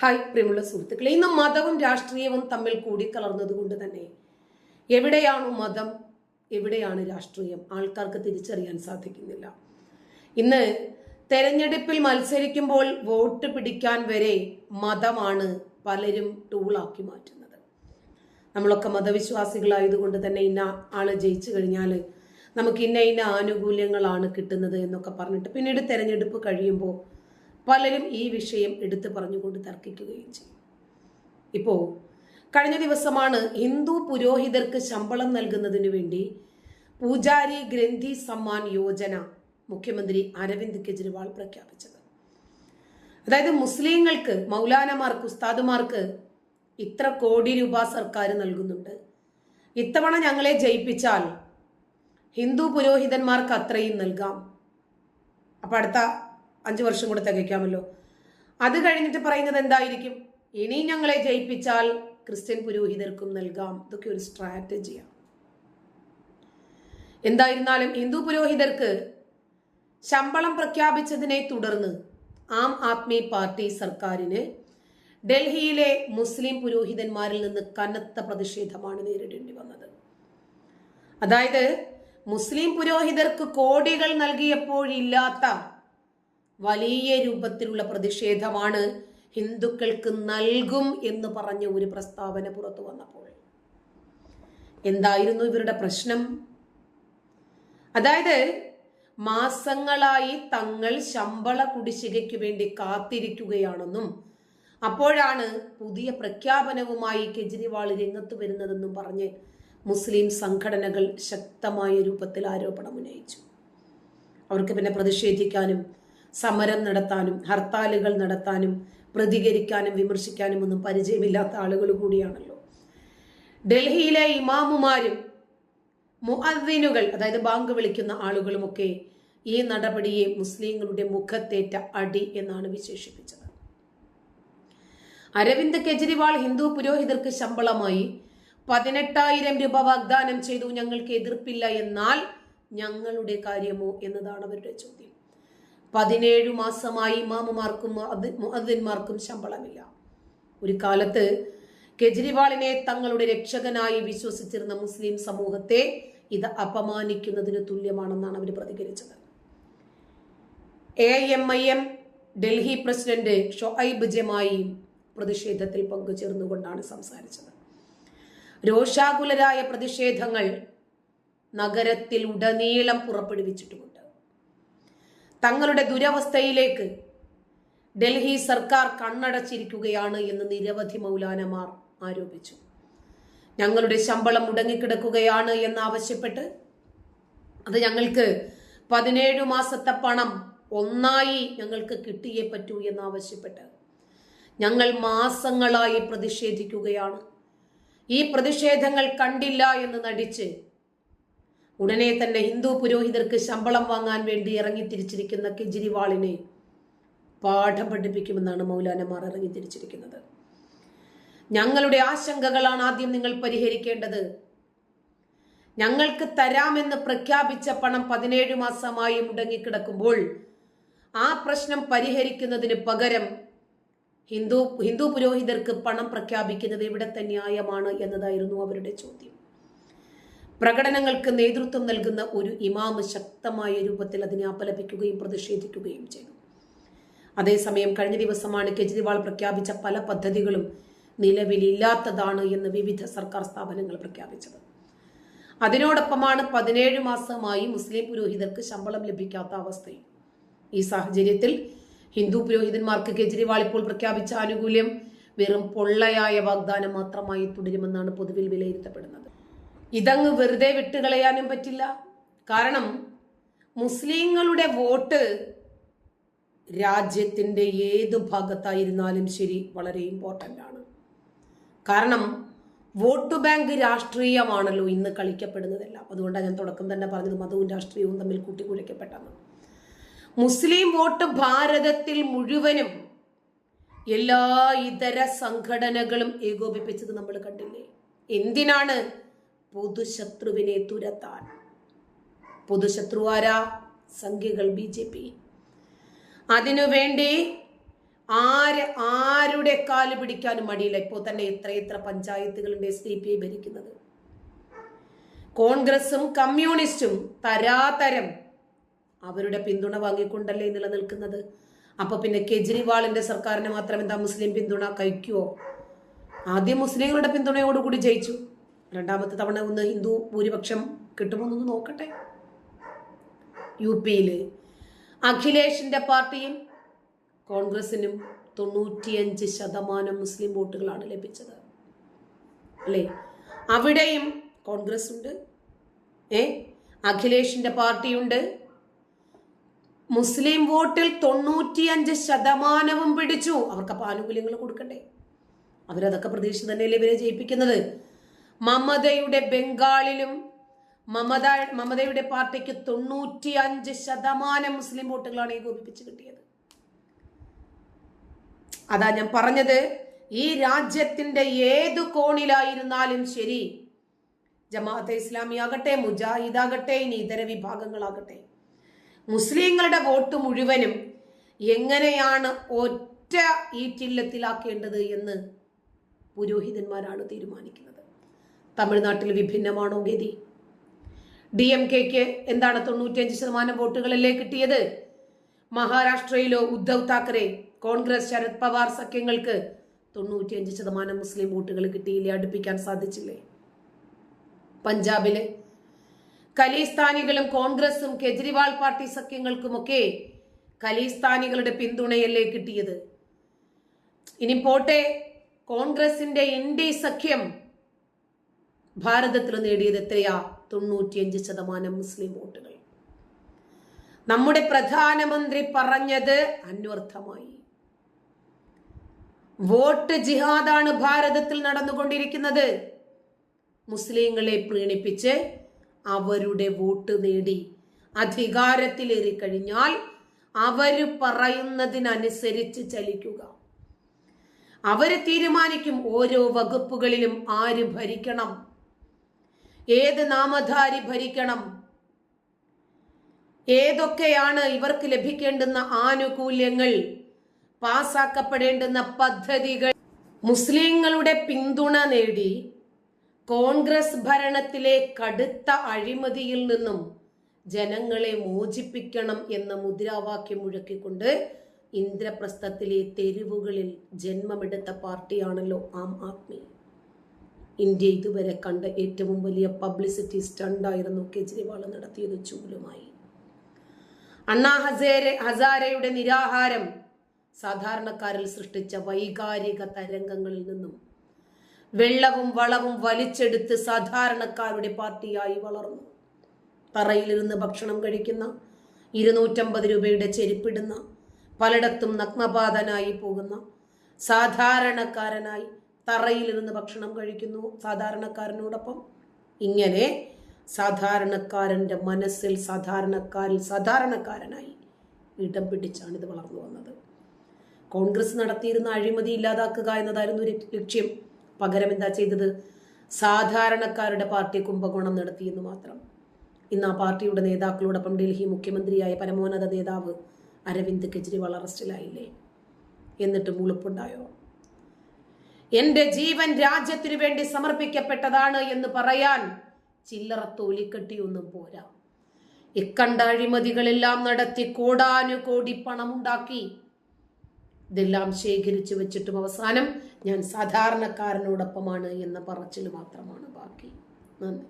Hi പ്രിയമുള്ള സുഹൃത്തുക്കളെ. ഇന്ന് മതവും രാഷ്ട്രീയവും തമ്മിൽ കൂടിക്കലർന്നത് കൊണ്ട് തന്നെ എവിടെയാണ് മതം എവിടെയാണ് രാഷ്ട്രീയം? ആൾക്കാർക്ക് തിരിച്ചറിയാൻ സാധിക്കുന്നില്ല. ഇന്ന് തെരഞ്ഞെടുപ്പിൽ മത്സരിക്കുമ്പോൾ വോട്ട് പിടിക്കാൻ വരെ മതമാണ് പലരും ടൂളാക്കി മാറ്റുന്നത്. നമ്മളൊക്കെ മതവിശ്വാസികളായതുകൊണ്ട് തന്നെ ഇന്ന ആൾ ജയിച്ചു കഴിഞ്ഞാൽ നമുക്ക് ഇന്ന ഇന്ന ആനുകൂല്യങ്ങളാണ് കിട്ടുന്നത് എന്നൊക്കെ പറഞ്ഞിട്ട് പിന്നീട് തെരഞ്ഞെടുപ്പ് കഴിയുമ്പോൾ പലരും ഈ വിഷയം എടുത്തു പറഞ്ഞുകൊണ്ട് തർക്കിക്കുകയും ചെയ്യും. ഇപ്പോൾ കഴിഞ്ഞ ദിവസമാണ് ഹിന്ദു പുരോഹിതർക്ക് ശമ്പളം നൽകുന്നതിനു വേണ്ടി പൂജാരി ഗ്രന്ഥി സമ്മാൻ യോജന മുഖ്യമന്ത്രി അരവിന്ദ് കെജ്രിവാൾ പ്രഖ്യാപിച്ചത്. അതായത് മുസ്ലിങ്ങൾക്ക് മൗലാനമാർക്ക് ഉസ്താദുമാർക്ക് ഇത്ര കോടി രൂപ സർക്കാർ നൽകുന്നുണ്ട്. ഇത്തവണ ഞങ്ങളെ ജയിപ്പിച്ചാൽ ഹിന്ദു പുരോഹിതന്മാർക്ക് അത്രയും നൽകാം. അപ്പം അടുത്ത അഞ്ച് വർഷം കൂടെ തികയ്ക്കാമല്ലോ. അത് കഴിഞ്ഞിട്ട് പറയുന്നത് എന്തായിരിക്കും? ഇനി ഞങ്ങളെ ജയിപ്പിച്ചാൽ ക്രിസ്ത്യൻ പുരോഹിതർക്കും നൽകാം. ഇതൊക്കെ ഒരു സ്ട്രാറ്റജിയാണ്. എന്തായിരുന്നാലും ഹിന്ദു പുരോഹിതർക്ക് ശമ്പളം പ്രഖ്യാപിച്ചതിനെ തുടർന്ന് ആം ആദ്മി പാർട്ടി സർക്കാരിന് ഡൽഹിയിലെ മുസ്ലിം പുരോഹിതന്മാരിൽ നിന്ന് കനത്ത പ്രതിഷേധമാണ് നേരിടേണ്ടി വന്നത്. അതായത് മുസ്ലിം പുരോഹിതർക്ക് കോടികൾ നൽകിയപ്പോഴില്ലാത്ത വലിയ രൂപത്തിലുള്ള പ്രതിഷേധമാണ് ഹിന്ദുക്കൾക്ക് നൽകും എന്ന് പറഞ്ഞ ഒരു പ്രസ്താവന പുറത്തു വന്നപ്പോൾ. എന്തായിരുന്നു ഇവരുടെ പ്രശ്നം? അതായത് മാസങ്ങളായി തങ്ങൾ ശമ്പള കുടിശ്ശികയ്ക്ക് വേണ്ടി കാത്തിരിക്കുകയാണെന്നും അപ്പോഴാണ് പുതിയ പ്രഖ്യാപനവുമായി കെജ്രിവാൾ രംഗത്ത് വരുന്നതെന്നും പറഞ്ഞ് മുസ്ലിം സംഘടനകൾ ശക്തമായ രൂപത്തിൽ ആരോപണം ഉന്നയിച്ചു. അവർക്ക് പിന്നെ പ്രതിഷേധിക്കാനും സമരം നടത്താനും ഹർത്താലുകൾ നടത്താനും പ്രതികരിക്കാനും വിമർശിക്കാനും ഒന്നും പരിചയമില്ലാത്ത ആളുകൾ കൂടിയാണല്ലോ. ഡൽഹിയിലെ ഇമാമുമാരും മുഅദ്ദിനുകൾ അതായത് ബാങ്ക് വിളിക്കുന്ന ആളുകളുമൊക്കെ ഈ നടപടിയെ മുസ്ലിങ്ങളുടെ മുഖത്തേറ്റ അടി എന്നാണ് വിശേഷിപ്പിച്ചത്. അരവിന്ദ് കെജ്രിവാൾ ഹിന്ദു പുരോഹിതർക്ക് ശമ്പളമായി പതിനെട്ടായിരം രൂപ വാഗ്ദാനം ചെയ്തു ഞങ്ങൾക്ക് എതിർപ്പില്ല എന്നാൽ ഞങ്ങളുടെ കാര്യമോ എന്നതാണ് അവരുടെ ചോദ്യം. പതിനേഴു മാസമായി ഇമാമുമാർക്കും മുഅദ്ദിന്മാർക്കും ശമ്പളമില്ല. ഒരു കാലത്ത് കെജ്രിവാളിനെ തങ്ങളുടെ രക്ഷകനായി വിശ്വസിച്ചിരുന്ന മുസ്ലിം സമൂഹത്തെ ഇത് അപമാനിക്കുന്നതിന് തുല്യമാണെന്നാണ് അവർ പ്രതികരിച്ചത്. A M I M Delhi president Shoaib Jamai പ്രതിഷേധത്തിൽ പങ്കുചേർന്നുകൊണ്ടാണ് സംസാരിച്ചത്. രോഷാകുലരായ പ്രതിഷേധങ്ങൾ നഗരത്തിൽ ഉടനീളം പുറപ്പെടുവിച്ചിട്ടുമുണ്ട്. തങ്ങളുടെ ദുരവസ്ഥയിലേക്ക് ഡൽഹി സർക്കാർ കണ്ണടച്ചിരിക്കുകയാണ് എന്ന് നിരവധി മൗലാനമാർ ആരോപിച്ചു. ഞങ്ങളുടെ ശമ്പളം മുടങ്ങിക്കിടക്കുകയാണ് എന്നാവശ്യപ്പെട്ട് അത് ഞങ്ങൾക്ക് പതിനേഴു മാസത്തെ പണം ഒന്നായി ഞങ്ങൾക്ക് കിട്ടിയേ പറ്റൂ എന്ന് എന്നാവശ്യപ്പെട്ട് ഞങ്ങൾ മാസങ്ങളായി പ്രതിഷേധിക്കുകയാണ്. ഈ പ്രതിഷേധങ്ങൾ കണ്ടില്ല എന്ന് നടിച്ച് ഉടനെ തന്നെ ഹിന്ദു പുരോഹിതർക്ക് ശമ്പളം വാങ്ങാൻ വേണ്ടി ഇറങ്ങി തിരിച്ചിരിക്കുന്ന കെജ്രിവാളിനെ പാഠം പഠിപ്പിക്കുമെന്നാണ് മൗലാനമാർ ഇറങ്ങി തിരിച്ചിരിക്കുന്നത്. ഞങ്ങളുടെ ആശങ്കകളാണ് ആദ്യം നിങ്ങൾ പരിഹരിക്കേണ്ടത്. ഞങ്ങൾക്ക് തരാമെന്ന് പ്രഖ്യാപിച്ച പണം പതിനേഴ് മാസമായി മുടങ്ങിക്കിടക്കുമ്പോൾ ആ പ്രശ്നം പരിഹരിക്കുന്നതിന് പകരം ഹിന്ദു ഹിന്ദു പുരോഹിതർക്ക് പണം പ്രഖ്യാപിക്കുന്നത് ഇവിടത്തെ ന്യായമാണ് എന്നതായിരുന്നു അവരുടെ ചോദ്യം. പ്രകടനങ്ങൾക്ക് നേതൃത്വം നൽകുന്ന ഒരു ഇമാമ് ശക്തമായ രൂപത്തിൽ അതിനെ അപലപിക്കുകയും പ്രതിഷേധിക്കുകയും ചെയ്തു. അതേസമയം കഴിഞ്ഞ ദിവസമാണ് കെജ്രിവാൾ പ്രഖ്യാപിച്ച പല പദ്ധതികളും നിലവിലില്ലാത്തതാണ് എന്ന് വിവിധ സർക്കാർ സ്ഥാപനങ്ങൾ പ്രഖ്യാപിച്ചത്. അതിനോടൊപ്പമാണ് പതിനേഴ് മാസമായി മുസ്ലിം പുരോഹിതർക്ക് ശമ്പളം ലഭിക്കാത്ത അവസ്ഥയും. ഈ സാഹചര്യത്തിൽ ഹിന്ദു പുരോഹിതന്മാർക്ക് കെജ്രിവാൾ ഇപ്പോൾ പ്രഖ്യാപിച്ച ആനുകൂല്യം വെറും പൊള്ളയായ വാഗ്ദാനം മാത്രമായി തുടരുമെന്നാണ് പൊതുവിൽ വിലയിരുത്തപ്പെടുന്നത്. ഇതങ്ങ് വെറുതെ വിട്ടുകളയാനും പറ്റില്ല. കാരണം മുസ്ലിങ്ങളുടെ വോട്ട് രാജ്യത്തിന്റെ ഏത് ഭാഗത്തായിരുന്നാലും ശരി വളരെ ഇമ്പോർട്ടന്റ് ആണ്. കാരണം വോട്ട് ബാങ്ക് രാഷ്ട്രീയമാണല്ലോ ഇന്ന് കളിക്കപ്പെടുന്നതെല്ലാം. അതുകൊണ്ടാണ് ഞാൻ തുടക്കം തന്നെ പറഞ്ഞത് മതവും രാഷ്ട്രീയവും തമ്മിൽ കൂട്ടിക്കുഴയ്ക്കപ്പെട്ടെന്ന് മുസ്ലിം വോട്ട് ഭാരതത്തിൽ മുഴുവനും എല്ലാ ഇതര സംഘടനകളും ഏകോപിപ്പിച്ചത് നമ്മൾ കണ്ടില്ലേ? എന്തിനാണ് പൊതുശത്രുവിനെ തുരത്താൻ. പൊതുശത്രു ആരാ സംഖ്യകൾ ബി ജെ പി. അതിനുവേണ്ടി ആര് ആരുടെ കാൽ പിടിക്കാനും മടിയില്ല. ഇപ്പോൾ തന്നെ എത്ര എത്ര പഞ്ചായത്തുകളുണ്ട് എസ് ഡി പി ഐ ഭരിക്കുന്നത്. കോൺഗ്രസും കമ്മ്യൂണിസ്റ്റും തരാതരം അവരുടെ പിന്തുണ വാങ്ങിക്കൊണ്ടല്ലേ നിലനിൽക്കുന്നത്? അപ്പൊ പിന്നെ കെജ്രിവാളിന്റെ സർക്കാരിന് മാത്രം എന്താ മുസ്ലിം പിന്തുണ കഴിക്കുവോ? ആദ്യം മുസ്ലിങ്ങളുടെ പിന്തുണയോടുകൂടി ജയിച്ചു. രണ്ടാമത്തെ തവണ ഒന്ന് ഹിന്ദു ഭൂരിപക്ഷം കിട്ടുമെന്നൊന്ന് നോക്കട്ടെ. യു പിയിൽ അഖിലേഷിന്റെ പാർട്ടിയും കോൺഗ്രസിനും തൊണ്ണൂറ്റിയഞ്ച് ശതമാനം മുസ്ലിം വോട്ടുകളാണ് ലഭിച്ചത്. അല്ലേ? അവിടെയും കോൺഗ്രസ് ഉണ്ട് ഏ? അഖിലേഷിന്റെ പാർട്ടിയുണ്ട്. മുസ്ലിം വോട്ടിൽ തൊണ്ണൂറ്റിയഞ്ച് ശതമാനവും പിടിച്ചു. അവർക്ക് ആനുകൂല്യങ്ങൾ കൊടുക്കണ്ടേ? അവരതൊക്കെ പ്രതീക്ഷിച്ച് തന്നെയല്ലേ ഇവരെ ജയിപ്പിക്കുന്നത്? മമതയുടെ ബംഗാളിലും മമത മമതയുടെ പാർട്ടിക്ക് തൊണ്ണൂറ്റി അഞ്ച് ശതമാനം മുസ്ലിം വോട്ടുകളാണ് ഏകോപിപ്പിച്ച് കിട്ടിയത്. അതാ ഞാൻ പറഞ്ഞത് ഈ രാജ്യത്തിന്റെ ഏതു കോണിലായിരുന്നാലും ശരി ജമാഅത്തെ ഇസ്ലാമി ആകട്ടെ മുജാഹിദാകട്ടെ ഇനി ഇതര വിഭാഗങ്ങളാകട്ടെ മുസ്ലിങ്ങളുടെ വോട്ട് മുഴുവനും എങ്ങനെയാണ് ഒറ്റ ഈറ്റില്ലത്തിലാക്കേണ്ടത് എന്ന് പുരോഹിതന്മാരാണ് തീരുമാനിക്കുന്നത്. തമിഴ്നാട്ടിൽ വിഭിന്നമാണോ ഗതി? ഡി എം കെക്ക് എന്താണ് തൊണ്ണൂറ്റിയഞ്ച് ശതമാനം വോട്ടുകളല്ലേ കിട്ടിയത്? മഹാരാഷ്ട്രയിലോ ഉദ്ധവ് താക്കറെ കോൺഗ്രസ് ശരത് പവാർ സഖ്യങ്ങൾക്ക് തൊണ്ണൂറ്റിയഞ്ച് ശതമാനം മുസ്ലിം വോട്ടുകൾ കിട്ടിയില്ലേ? അടുപ്പിക്കാൻ സാധിച്ചില്ലേ? പഞ്ചാബിലെ ഖലീസ്ഥാനികളും കോൺഗ്രസും കെജ്രിവാൾ പാർട്ടി സഖ്യങ്ങൾക്കുമൊക്കെ ഖലീസ്ഥാനികളുടെ പിന്തുണയല്ലേ കിട്ടിയത്? ഇനി പോട്ടെ കോൺഗ്രസിന്റെ ഇന്ത്യ സഖ്യം ഭാരതത്തിൽ നേടിയത് എത്രയാ? തൊണ്ണൂറ്റിയഞ്ച് ശതമാനം മുസ്ലിം വോട്ടുകൾ. നമ്മുടെ പ്രധാനമന്ത്രി പറഞ്ഞത് അന്വർത്ഥമായി. വോട്ട് ജിഹാദാണ് ഭാരതത്തിൽ നടന്നുകൊണ്ടിരിക്കുന്നത്. മുസ്ലിങ്ങളെ പ്രീണിപ്പിച്ച് അവരുടെ വോട്ട് നേടി അധികാരത്തിലേറി കഴിഞ്ഞാൽ അവർ പറയുന്നതിനനുസരിച്ച് ചലിക്കുക. അവർ തീരുമാനിക്കും ഓരോ വകുപ്പുകളിലും ആര് ഭരിക്കണം. ഏത് നാമധാരി ഭരിക്കണം? ഏതൊക്കെയാണ് ഇവർക്ക് ലഭിക്കേണ്ടുന്ന ആനുകൂല്യങ്ങൾ? പാസാക്കപ്പെടേണ്ടുന്ന പദ്ധതികൾ? മുസ്ലിങ്ങളുടെ പിന്തുണ നേടി കോൺഗ്രസ് ഭരണത്തിലെ കടുത്ത അഴിമതിയിൽ നിന്നും ജനങ്ങളെ മോചിപ്പിക്കണം എന്ന മുദ്രാവാക്യം മുഴക്കിക്കൊണ്ട് ഇന്ദ്രപ്രസ്ഥത്തിലെ തെരുവുകളിൽ ജന്മമെടുത്ത പാർട്ടിയാണല്ലോ ആം ആദ്മി. ഇന്ത്യ ഇതുവരെ കണ്ട ഏറ്റവും വലിയ പബ്ലിസിറ്റി സ്റ്റണ്ടായിരുന്നു കെജ്രിവാൾ നടത്തിയത് ചൂലുമായി. അണ്ണാ ഹസേരെ ഹസാരയുടെ നിരാഹാരം സാധാരണക്കാരിൽ സൃഷ്ടിച്ച വൈകാരിക തരംഗങ്ങളിൽ നിന്നും വെള്ളവും വളവും വലിച്ചെടുത്ത് സാധാരണക്കാരുടെ പാർട്ടിയായി വളർന്നു. തറയിലിരുന്ന് ഭക്ഷണം കഴിക്കുന്ന ഇരുന്നൂറ്റമ്പത് രൂപയുടെ ചെരുപ്പിടുന്ന പലയിടത്തും നഗ്നപാതനായി പോകുന്ന സാധാരണക്കാരനായി തറയിലിരുന്ന് ഭക്ഷണം കഴിക്കുന്നു സാധാരണക്കാരനോടൊപ്പം. ഇങ്ങനെ സാധാരണക്കാരന്റെ മനസ്സിൽ സാധാരണക്കാരിൽ സാധാരണക്കാരനായി ഇടം പിടിച്ചാണ് ഇത് വളർന്നു വന്നത്. കോൺഗ്രസ് നടത്തിയിരുന്ന അഴിമതി ഇല്ലാതാക്കുക എന്നതായിരുന്നു ലക്ഷ്യം. പകരം എന്താ ചെയ്തത്? സാധാരണക്കാരുടെ പാർട്ടി കുംഭകോണം നടത്തിയെന്ന് മാത്രം. ഇന്ന് ആ പാർട്ടിയുടെ നേതാക്കളോടൊപ്പം ഡൽഹി മുഖ്യമന്ത്രിയായ പരമോന്നത നേതാവ് അരവിന്ദ് കെജ്രിവാൾ അറസ്റ്റിലായില്ലേ? എന്നിട്ട് മുളുപ്പുണ്ടായോ എന്റെ ജീവൻ രാജ്യത്തിനു വേണ്ടി സമർപ്പിക്കപ്പെട്ടതാണ് എന്ന് പറയാൻ ചില്ലറ തോലിക്കെട്ടിയൊന്നും പോരാ. ഇക്കണ്ട അഴിമതികളെല്ലാം നടത്തി കോടാനുകോടി പണമുണ്ടാക്കി. ഇതെല്ലാം ശേഖരിച്ചു വെച്ചിട്ടും അവസാനം ഞാൻ സാധാരണക്കാരനോടൊപ്പമാണ് എന്ന പറച്ചിൽ മാത്രമാണ് ബാക്കി. നന്ദി.